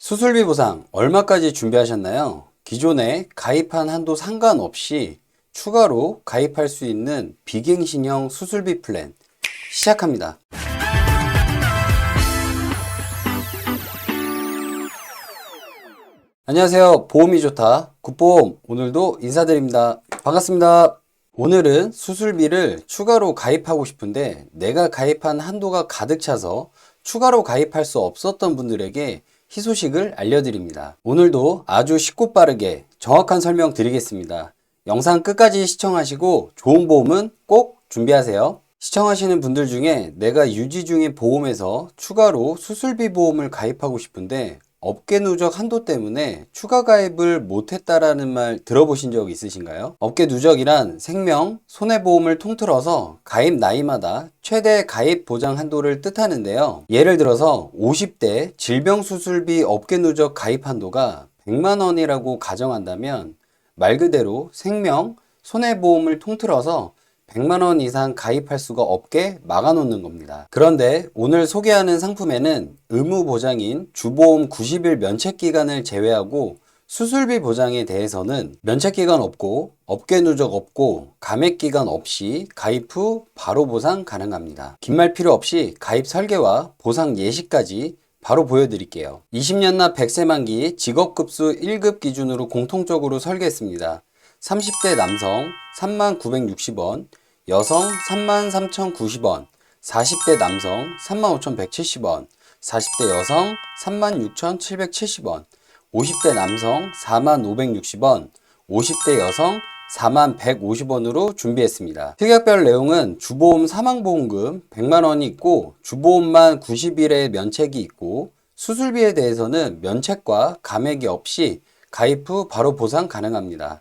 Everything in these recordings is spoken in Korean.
수술비 보상 얼마까지 준비하셨나요? 기존에 가입한 한도 상관없이 추가로 가입할 수 있는 비갱신형 수술비 플랜 시작합니다. 안녕하세요. 보험이 좋다. 굿보험. 오늘도 인사드립니다. 반갑습니다. 오늘은 수술비를 추가로 가입하고 싶은데 내가 가입한 한도가 가득 차서 추가로 가입할 수 없었던 분들에게 희소식을 알려드립니다. 오늘도 아주 쉽고 빠르게 정확한 설명 드리겠습니다. 영상 끝까지 시청하시고 좋은 보험은 꼭 준비하세요. 시청하시는 분들 중에 내가 유지 중인 보험에서 추가로 수술비 보험을 가입하고 싶은데 업계 누적 한도 때문에 추가 가입을 못했다라는 말 들어보신 적 있으신가요? 업계 누적이란 생명, 손해보험을 통틀어서 가입 나이마다 최대 가입 보장 한도를 뜻하는데요. 예를 들어서 50대 질병수술비 업계 누적 가입 한도가 100만 원이라고 가정한다면 말 그대로 생명, 손해보험을 통틀어서 100만 원 이상 가입할 수가 없게 막아놓는 겁니다. 그런데 오늘 소개하는 상품에는 의무 보장인 주보험 90일 면책 기간을 제외하고 수술비 보장에 대해서는 면책 기간 없고 업계 누적 없고 감액 기간 없이 가입 후 바로 보상 가능합니다. 긴 말 필요 없이 가입 설계와 보상 예시까지 바로 보여드릴게요. 20년 납 100세 만기 직업급수 1급 기준으로 공통적으로 설계했습니다. 30대 남성 3960원, 여성 33,090원, 40대 남성 35,170원, 40대 여성 36,770원, 50대 남성 4,560원, 50대 여성 4150원으로 준비했습니다. 특약별 내용은 주보험 사망보험금 100만원이 있고 주보험만 90일의 면책이 있고 수술비에 대해서는 면책과 감액이 없이 가입 후 바로 보상 가능합니다.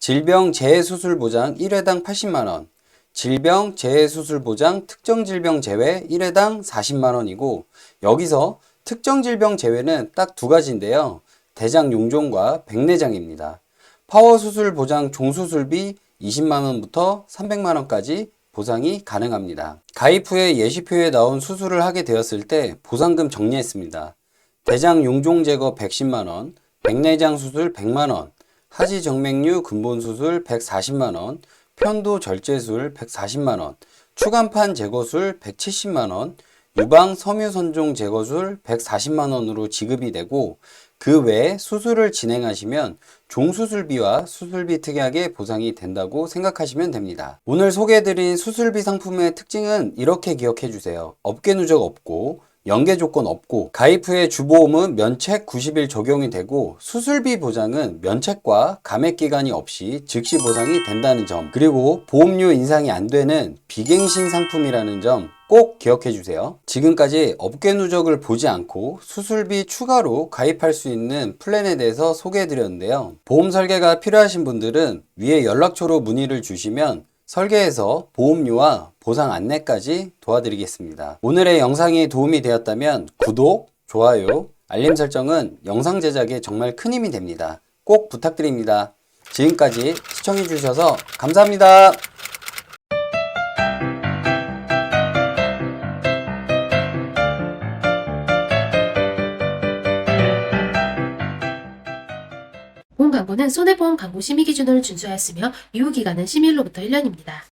질병 재해수술 보장 1회당 80만원, 질병 재해수술 보장 특정 질병 제외 1회당 40만 원이고 여기서 특정 질병 제외는 딱 두 가지인데요. 대장 용종과 백내장입니다. 파워 수술 보장 종수술비 20만 원부터 300만 원까지 보상이 가능합니다. 가입 후에 예시표에 나온 수술을 하게 되었을 때 보상금 정리했습니다. 대장 용종 제거 110만 원, 백내장 수술 100만 원, 하지 정맥류 근본 수술 140만 원, 편도 절제술 140만원, 추간판 제거술 170만원, 유방 섬유 선종 제거술 140만원으로 지급이 되고 그 외에 수술을 진행하시면 종수술비와 수술비 특약에 보상이 된다고 생각하시면 됩니다. 오늘 소개해드린 수술비 상품의 특징은 이렇게 기억해 주세요. 업계 누적 없고 연계 조건 없고 가입 후에 주보험은 면책 90일 적용이 되고 수술비 보장은 면책과 감액 기간이 없이 즉시 보상이 된다는 점 그리고 보험료 인상이 안 되는 비갱신 상품이라는 점 꼭 기억해 주세요. 지금까지 업계 누적을 보지 않고 수술비 추가로 가입할 수 있는 플랜에 대해서 소개해 드렸는데요. 보험 설계가 필요하신 분들은 위에 연락처로 문의를 주시면 설계해서 보험료와 보상 안내까지 도와드리겠습니다. 오늘의 영상이 도움이 되었다면 구독, 좋아요, 알림 설정은 영상 제작에 정말 큰 힘이 됩니다. 꼭 부탁드립니다. 지금까지 시청해주셔서 감사합니다. 광고는 손해보험 광고 심의 기준을 준수하였으며 유효기간은 심의일로부터 1년입니다.